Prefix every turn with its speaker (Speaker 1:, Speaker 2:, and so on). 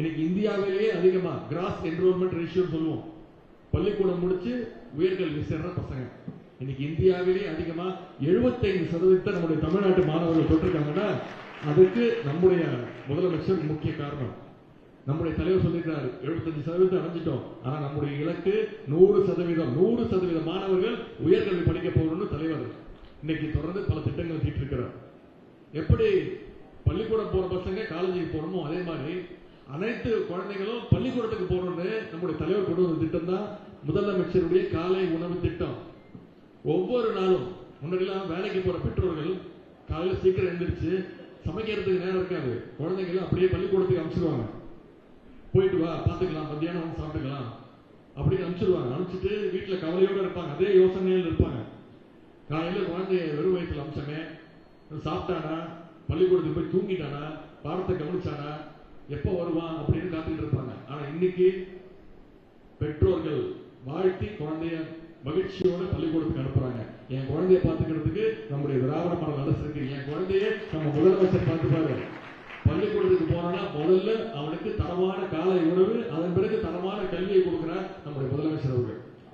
Speaker 1: இன்னைக்கு இந்தியாவிலேயே அதிகமா கிராஸ் என்ரோல்மெண்ட் ரேஷியோ சொல்லுவோம். பள்ளிக்கூடம் முடிச்சு உயர்கல்வி சேர்ற பசங்க. இன்னைக்கு இந்தியாவிலே அதிகமா 75% சதவீதத்தை நம்முடைய தமிழ்நாட்டு மாணவர்கள் தொட்டிருக்காங்கன்னா அதுக்கு நம்முடைய முதலமைச்சர் முக்கிய காரணம். நம்முடைய தலைவர் சொல்லியிருக்கிறார் 75% சதவீதம் அடைஞ்சிட்டோம். ஆனா நம்முடைய இலக்கு நூறு சதவீதம் நூறு சதவீத மாணவர்கள் உயர்கல்வி படிக்க போகணும்னு தலைவர் இன்னைக்கு தொடர்ந்து பல திட்டங்கள் தீட்டிருக்கிறார். எப்படி பள்ளிக்கூடம் போற பசங்க காலேஜுக்கு போகணுமோ அதே மாதிரி அனைத்து குழந்தைகளும் பள்ளிக்கூடத்துக்கு போகணும்னு நம்முடைய தலைவர் கொண்டு வந்த திட்டம் தான் முதலமைச்சருடைய காலை உணவு திட்டம். ஒவ்வொரு நாளும் முன்னாடிலாம் வேலைக்கு போற பெற்றோர்கள் காலையில சீக்கிரம் எழுந்திரிச்சு சமைக்கிறதுக்கு நேரம் இருக்காது. குழந்தைங்களும் அப்படியே பள்ளிக்கூடத்துக்கு அனுப்பிச்சிடுவாங்க போயிட்டு வா பார்த்துக்கலாம் மத்தியானம் வந்து சாப்பிட்டுக்கலாம் அப்படின்னு அனுப்பிச்சிடுவாங்க அனுப்பிச்சிட்டு வீட்டுல கவலையோட இருப்பாங்க. அதே யோசனையில் இருப்பாங்க. காலையில குழந்தைய வெறும் வயிற்றுல அம்சமே சாப்பிட்டானா? பள்ளிக்கூடத்துக்கு போய் தூங்கிட்டானா? பாடத்தை கவனிச்சானா? எப்போ வருவான் அப்படின்னு காத்துக்கிட்டு இருப்பாங்க. ஆனா இன்னைக்கு பெற்றோர்கள் வாழ்த்தி குழந்தைய மகிழ்ச்சியோட பள்ளிக்கூடத்துக்கு அனுப்புறாங்க. என் குழந்தைய பாத்துக்கிறதுக்கு நம்முடைய திராவிட மாடல் அரசு இருக்கு. என் குழந்தைய நம்ம முதலமைச்சர் பார்த்துப்பாரு. பள்ளிக்கூடத்துக்கு போனா முதல்ல அவனுக்கு தரமான காலை உணவு அதன்